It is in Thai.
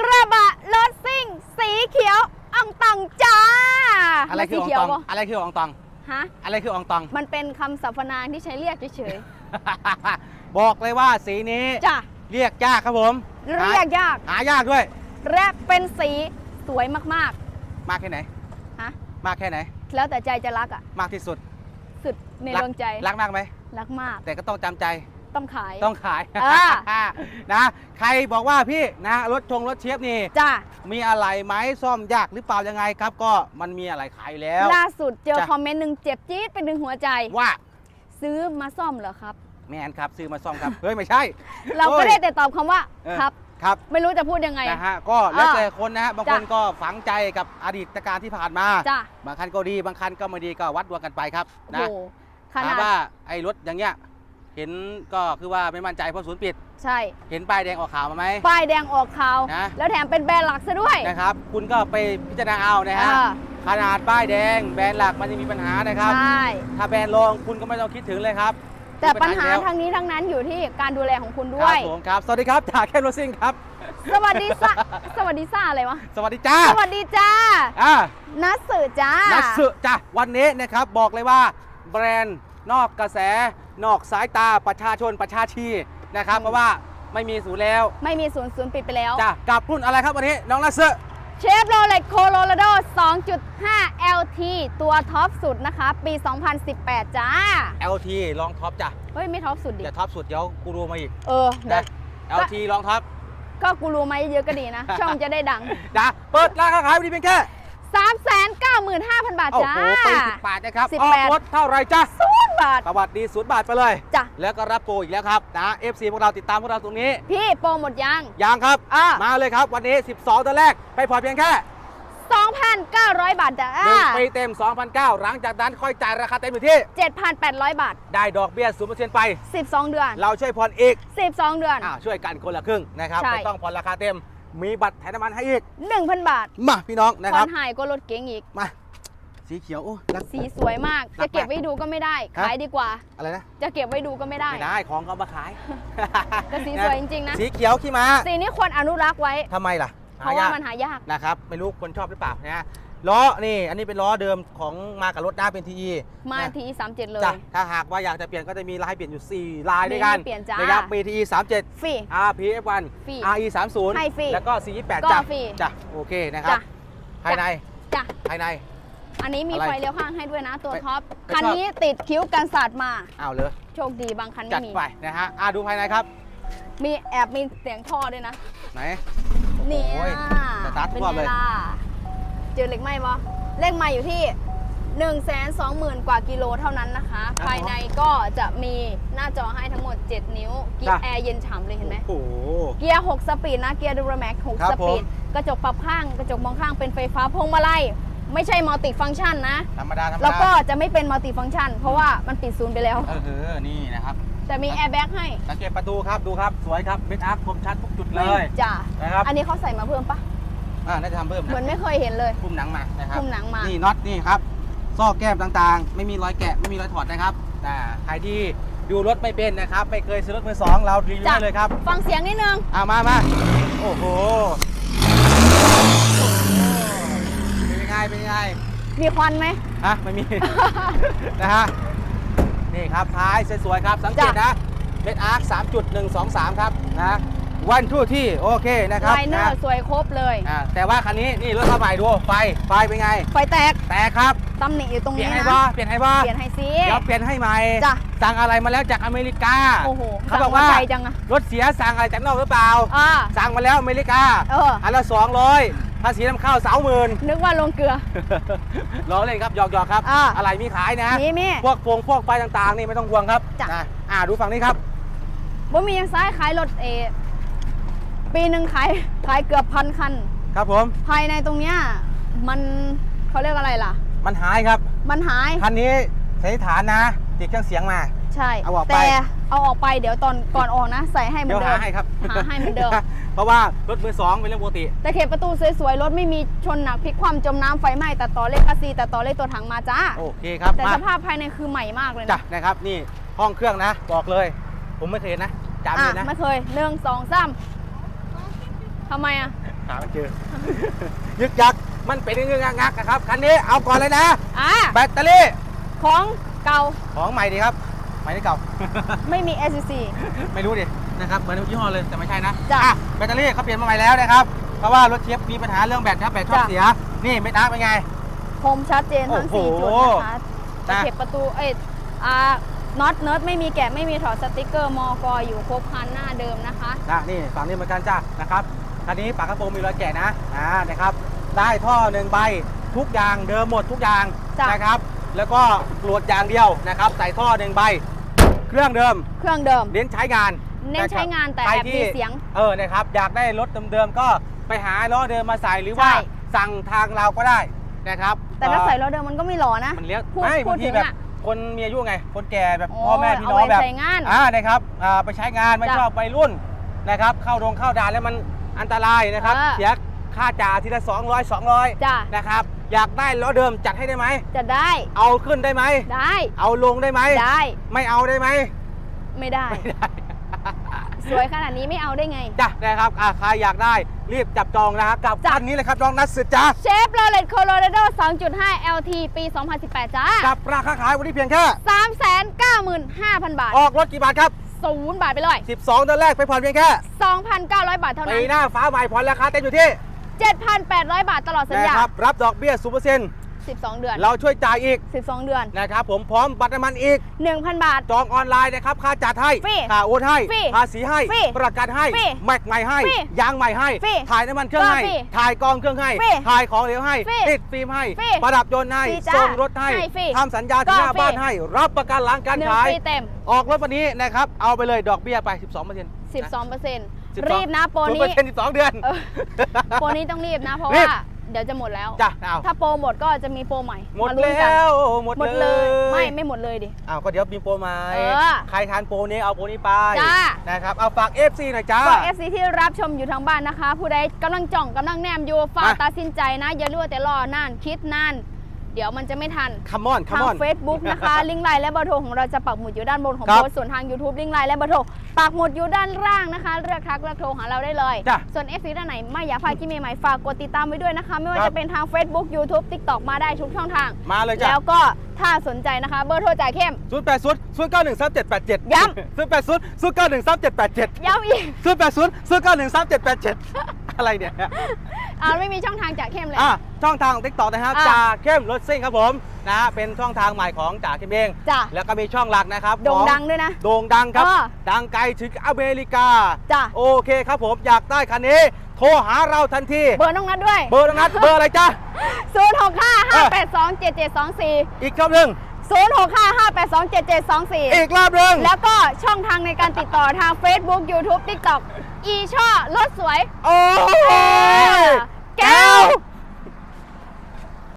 กระบะรถซิ่ง สีเขียวอ่องต่องจ้าอะไรคือสีอองเขียตวองปะอะไรคืออองตอง ฮะ อะไรคืออองตอง มันเป็นคำสรรพนามที่ใช้เรียกเฉยบอกเลยว่าสีนี้ๆจ้ะ เรียกยากครับผม เรียกยาก หายากด้วย และเป็นสีสวยมากมากแค่ไหนๆฮะ มากแค่ไหน แล้วแต่ใจจะรักอะ มากที่สุด สุดในรัดวงใจ รักมากไหม รักมาก แต่ก็ต้องจำใจ ต้องขาย ต้องขายอ่านะ ใครบอกว่าพี่นะรถชงรถเชฟนี่ จ้ามีอะไรไหมซ่อมยากหรือเปล่ายังไงครับ ก็มันมีอะไรขายแล้ว ล่าสุดเจอจ้ะ คอมเมนต์หนึ่งเจ็บจี๊ดเป็นหนึ่งหัวใจ ว่าซื้อมาซ่อมเหรอครับ แมนครับซื้อมาซ่อมครับ เฮ้ยไม่ใช่ เราก็โอ้ยได้แต่ตอบคำว่าเออ ครับ ครับไม่รู้จะพูดยังไง นะฮะก็แล้วอ่าแต่คนนะฮะบางจ้ะคนก็ฝังใจกับอดีตการที่ผ่านมา จ้ะบางคันก็ดีบางคันก็ไม่ดีก็วัดดวงกันไปครับโอ้นะโหขถามนาดว่าไอ้รถอย่างเงี้ย เห็นก็คือว่าไม่มั่นใจเพราะศูนย์ปิด ใช่เห็นป้ายแดงออกข่าวมาไหม ป้ายแดงออกข่าว นะ แล้วแถมเป็นแบรนด์หลักซะด้วยนะครับ คุณก็ไปพิจารณาเอานะฮะ อ่าขนาดป้ายแดงแบรนด์หลักมันจะมีปัญหานะครับ ใช่ถ้าแบรนด์รองคุณก็ไม่ต้องคิดถึงเลยครับแต่ปัญหามีอยู่แล้วทั้งนี้ทั้งนั้นอยู่ที่การดูแลของคุณคด้วยรับผมครับ สวัสดีครับจากแคมโรซิ่งครับ สวัสดีซ่าสวัสดีซ่าอะไรวะ สวัสดีจ้าสวัสดีจ้าอ่านัสสื่อจ้านักสืบจ้ะวันนี้นะครับบอกเลยว่าแบรนด์ นอกกระแส นอกสายตาประชาชนประชาชีนะครับอืมเพราะว่าไม่มีศูนย์แล้วไม่มีศูนย์ศูนย์ปิดไปแล้ว จ้ะกับรุ่นอะไรครับวันนี้น้องนักสืบเชฟโรเล็กโคโลราโด 2.5 LT ตัวท็อปสุดนะคะ ปี 2018 จ้า LT ลองท็อปจ้ะเฮ้ย ไม่ท็อปสุดดิอย่าท็อปสุดเดี๋ยวกูรูมาอีกเออเดี๋ยนะว LT ลองท็อป ก็กูรู้ไหมเยอะก็ดีนะ ช่องจะได้ดังนะเปิดราคาขายวันนี้เพียงแค่ 395,000 บาทโอ้จ้า โหปีสิบบาทนะครับสิบออแปกดรถเท่าไหรจ้ะศูนย์บาท สวัสดีศูนย์บาทไปเลย จ้ะ แล้วก็รับโปรอีกแล้วครับนะ FC พวกเราติดตามพวกเราตรงนี้พี่โปรหมดยัง ยังครับ อ่ามาเลยครับวันนี้ 12 ตัวแรกไปผ่อนเพียงแค่2,900 บาทจ้าหนึ่งปีเต็ม2,009หลังจากนั้นค่อยจ่ายราคาเต็มอยู่ที่ 7,800 บาท ได้ดอกเบี้ย0%ไป 12 เดือน เราช่วยผ่อนอีก12 เดือนอ่าช่วยกันคนละครึ่งนะครับใช่ ไม่ต้องผ่อนราคาเต็ม มีบัตรแถมน้ำมันให้อีก 1,000 บาทมาพี่น้องนะคครัอบนหายก็รถเก๋งอีก มา สีเขียวโอ้รัก สีสวยมาก รักจะเก็บมากไว้ดูก็ไม่ได้ ฮะ ขายดีกว่า อะไรนะ จะเก็บไว้ดูก็ไม่ได้ ไม่ได้ของเขามาขายแต่สีสวยจริงๆนะ สีเขียวขี้ม้าสีนี้ควรอนุรักษ์ไว้ ทำไมล่ะเพราะว่ามันหายาก นะครับ ไม่รู้คนชอบหรือเปล่านะล้อนี่ อันนี้เป็นล้อเดิมของมากับรถหน้าเป็นทีมานะที37เลย จ้ะถ้าหากว่าอยากจะเปลี่ยนก็จะมีลายเปลี่ยนอยู่ 4 ลายด้วยกันมีให้เปลี่ยนจ้านนะครับ BTE 37 ฟรี RPF1 ฟรี RE 30ให้ฟรีแล้วก็ C28 ก็จ้ะฟรี จ้ะโอเคนะครับ จ้ะ ภายใน จ้ะ ภายใน อันนี้มีอะไร ไฟเลี้ยวข้างให้ด้วยนะ ตัวไม่ท็อปไม่คันชอบนี้ติดคิ้วกันศาสตร์มา อ้าวเลยโชคดีบางคันจัไม่ดมี ไปนะฮะอะดูภายในครับ มีแอบมีเสียงท่อด้วยนะ ไหนนี่โอ้ยสตาร์ทเป็นทั่วไงเลยล่ะเจอเหล็กไหมปะเลขไม้อยู่ที่ 1 2 0 0 0 0 กว่ากิโลเท่านั้นนะคะภายในก็จะมีหน้าจอให้ทั้งหมด 7 นิ้วเกียร์แอร์เย็นฉ่ำเลยเห็นไหม โอ้โห เกียร์ 6 สปีดนะ เกียร์ดูราแม็กครั6บสปีด ผม กระจกปรับข้าง กระจกมองข้างเป็นไฟฟ้าพวงมาลัย ไม่ใช่มัลติฟัง c t ชันนะ ธรรมดาธรรมดาแล้วก็จะไม่เป็นมัลติฟัง c t ชัน เพราะว่ามันปิดศูนย์ไปแล้ว เออเออนี่นะครับ แต่มีแอร์แบ็กให้ สังเกตประตูครับดูครับสวยครับเบสอาร์คมชัดทุกจุดเลยจ้ะนะครับอันนี้เขาใส่มาเพิ่มปะอ่าน่าจะทำเพิ่มเหมือนนะไม่เคยเห็นเลยพุ่มหนังมานะครับพุ่มหนังมานี่น็อตนี่ครับซอกแก้มต่างๆ ไม่มีรอยแกะไม่มีรอยถอดนะครับอ่าใครที่ดูรถไม่เป็นนะครับไม่เคยซื้อรถมือสองเรารีวิวจ้ะให้เลยครับ ฟังเสียงนิดนึงอ่ามามาโอ้โห เป็นยังไงเป็นยังไงมีควันไหม ฮะไม่มี นะฮะนี่ครับท้ายสวยๆครับ สังเกตจ้ะนะเบสอาร์ค3.123ครับนะวันทูที่โอเคนะครับไลเนอร์นะสวยครบเลย อ่าแต่ว่าคันนี้นี่รถเข้าใหม่ดูไฟไฟเป็นไง ไฟแตกแต่ครับตำหนิอยู่ตรงเปลี่ยนี้นให้นะ บ้าเปลี่ยนให้บ้าเปลี่ยนให้ซีเดี๋ยวเปลี่ยนให้ใหม่จ้ะ สั่งอะไรมาแล้วจากอเมริกา โอ้โหเขาบอกว่า สั่งมไกลจังอะรถเสียสั่งอะไรจากนอกหรือเปล่า อ่าสั่งมาแล้วอเมริกาเอออันละสองร้อย ภาษีนำเข้าสามหมื่นนึกว่าลงเกลือ ล้อเล่นครับหยอกหยอกๆครับอ่า อะไรมีขายนะ มีมี พวกโฟงพวกไฟต่างๆ นี่ไม่ต้องห่วงครับจ้ะ นะอ่าดูฝั่งนี้ครับ บ่มียังซ้ายขายรถเออปีหนึ่งขายขายเกือบพันคัน ครับผม ภายในตรงเนี้ยมันเขาเรียกอะไรล่ะ มันหายครับ มันหาย คันนี้สันนิษฐานนะ ติดเครื่องเสียงมา ใช่ เอาออกไป แต่เอาออกไปเดี๋ยวตอนก่อนออกนะ ใส่ให้เหมืเดี๋อยนวเดิหามให้ครับหาให้เหมือนเดิม เพราะว่ารถมือสองเป็นเรื่องปกติ แต่เข็บประตูสวยๆ รถไม่มีชนหนักพลิกคว่ำจมน้ำไฟไหม้แต่ต่อเลขกาซีแต่ต่อเลขตัวถังมาจ้า โอเคครับแต่มาสภาพภายในคือใหม่มากเลยจ้ะนะนะครับนี่ห้องเครื่องนะบอกเลย ผมไม่เคยเห็นนะจำอะเลยนะไม่เคยหนึ่งสองสามทำไมอะหาไม่เจอ ยึกยักมันเป็นเงือกงักๆนะครับคันนี้เอาก่อนเลยนะอะแบตเตอรี่ของเก่าของใหม่ดีครับใหม่ที่เก่า ไม่มี SCC ไม่รู้ดิ นะครับเหมือนยี่ห้อเลยแต่ไม่ใช่นะจ้ะอะแบตเตอรี่เขาเปลี่ยนมาใหม่แล้วนะครับเพราะว่ารถเชียบมีปัญหาเรื่องแบตครับแบตชอบจ้ะ เสียนี่ไม่ตาเป็นไง คมชัดเจนทั้งโอ้4โหจุดนะคะตะนะ เข็บประตูเอ้ยอ่าน็อตเนิร์ดไม่มีแกะไม่มีถอดสติกเกอร์มอกออยู่ครบคันหน้าเดิมนะคะ นะนี่ฝั่งนี้เหมือนกันจ้านะครับคันนี้ปากกระโปรงมีรอยแกะนะอ่านะครับได้ท่อหนึ่งใบทุกอย่างเดิมหมดทุกอย่างจ้ะ นะครับ แล้วก็กรวดอย่างเดียวนะครับใส่ท่อหนึ่งใบ เครื่องเดิมเครื่องเดิม เน้นใช้งาน เน้นใช้งานแต่ใครแอบที่มีเสียง เออนะครับอยากได้รถเดิมๆก็ไปหาล้อเดิมมาใส่หรือว่าใช่สั่งทางเราก็ได้นะครับ แต่ถ้าเอ่อใส่ล้อเดิมมันก็ไม่หล่อนะมันเลี้ยงพูดไม่พูบาดงทีถึงแบบอะคนมีอายุไง คนแก่แบบโอ้พ่อแม่พี่น้องเอาไว้แบบใช้งานอ่านะครับอ่าไปใช้งานไม่จ้ะชอบไปรุ่นนะครับ เข้าโรงเข้าด่านแล้วมันอันตรายนะครับเออเสียค่าจ่าทีละ 200 200จ้ะนะครับอยากได้ล้อเดิมจัดให้ได้ไหมจะได้ เอาขึ้นได้ไหมได้ เอาลงได้ไหมได้ ไม่เอาได้ไหมไม่ได้ไม่ได้ สวยขนาดนี้ไม่เอาได้ไง จ้ะนะครับอ่าใครอยากได้รีบจับจองนะครับกับจ้ะคันนี้เลยครับน้องนัทสุดจ้าเชฟโรเลตโคโลราโด 2.5 LT ปี 2018 จ้ากับราคาขายวันนี้เพียงแค่ 395,000 บาท ออกรถกี่บาทครับศูนย์บาทไปเลย 12เดือนแรกไปผ่อนเพียงแค่2,900 บาทเท่าปีนั้นหน้าฟ้าใหม่ผ่อนราคาเต็มอยู่ที่7,800 บาทตลอดสัญนะญาครับรับดอกเบี้ยศูนเปอร์เซ็นต์ 12 เดือน เราช่วยจ่ายอีก 12 เดือน นะครับผมพร้อมบัตรน้ำมันอีก 1,000 บาท จองออนไลน์นะครับ ค่าจัดให้ฟรีค่าโอนให้ฟรีภาษีให้ฟรีประกันให้ฟรีแม็กใหม่ให้ฟรียางใหม่ให้ฟรีถ่ายน้ำมันเครื่องให้ฟรีถ่ายกองเครื่องให้ฟรีถ่ายของเหลวให้ฟรีติดฟิล์มให้ฟรีประดับยนต์ให้ฟรีจ้าส่งรถให้ให้ฟรีทำสัญญาที่หน้าก็ฟรี บ้านให้ รับประกันหลังการหนึ่งขาย ปีเต็ม ออกรถวันนี้นะครับเอาไปเลยดอกเบี้ยไป 12เปอร์เซ็นต์12%รีบนะโปรนี้เปอร์เซ็นต์12เดือน เออ โปรนี้ต้องรีบนะ เพราะรีบว่า เดี๋ยวจะหมดแล้ว จ้ะเอาถ้าโปรหมดก็จะมีโปรใหม่หมดาลุ้นแล้กันวหมดหมดเลเลยยไม่ไม่หมดเลยดิ อ้าวก็เดี๋ยวมีโปรใหม่เออใครทานโปรนี้เอาโปรนี้ไปจ้า นะครับเอาฝาก FC หน่อยจ้า ก็ FC ที่รับชมอยู่ทางบ้านนะคะ ผู้ใดกำลังจ่องกำลังแนมอยู่ฝากมา ตัดสินใจนะ อย่ารั่วแต่รอนานคิดนาน เดี๋ยวมันจะไม่ทัน คัมมอนคัทามงมอน Facebook นะคะ ลิงก์ไลน์และเบอร์โทรของเราจะปักหมุดอยู่ด้านบนของครับโพสต์ส่วนทาง YouTube ลิงก์ไลน์และเบอร์โทรปักหมุดอยู่ด้านล่างนะคะเลือกทักเลือกโทรหาเราได้เลย จ้ะส่วน FC ด้านไหนไม่อยากพลาดคลิปใหม่ๆฝากกดติดตามไว้ด้วยนะคะ ไม่ว่าครับ จะเป็นทาง Facebook YouTube TikTok มาได้ทุกช่องทาง มาเลยจ้ะแล้วก็ถ้าสนใจนะคะ เบอร์โทรจ่ายเข้ม0 8 0 0 9 1 3 7 8 7ย้0 8 0 0 9 1 3 7 8 7ย้ำอีก0 8 0 0 9 1 3 7 8 7อะไรเนี่ย อ่าไม่มีช่องทางจ่ายเข้มเลย อะช่องทางติ๊กต็อกนะครับอะจ่าเข้มรถซิ่งครับผมนะฮะเป็นช่องทางใหม่ของจ่าเข้มเองจ้ะ แล้วก็มีช่องหลักนะครับโด่งของดังด้วยนะ โด่งดังครับเออดังไกลถึงอเมริกาจ้ะ โอเคครับผมอยากได้คันนี้ โทรหาเราทันที เบอร์น้องนัดด้วยเบอร์น้องนัดเบอร์อะไรจ้า0 6 5 5 8 2 7 7 2 4อีกคำหนึ่ง0 6 5 5 8 2 7 7 2 4อีกรอบหนึ่งแล้วก็ช่องทางในการติดต่อทาง Facebook YouTube TikTok อีช่อรถสวย โอ้ย แก้ว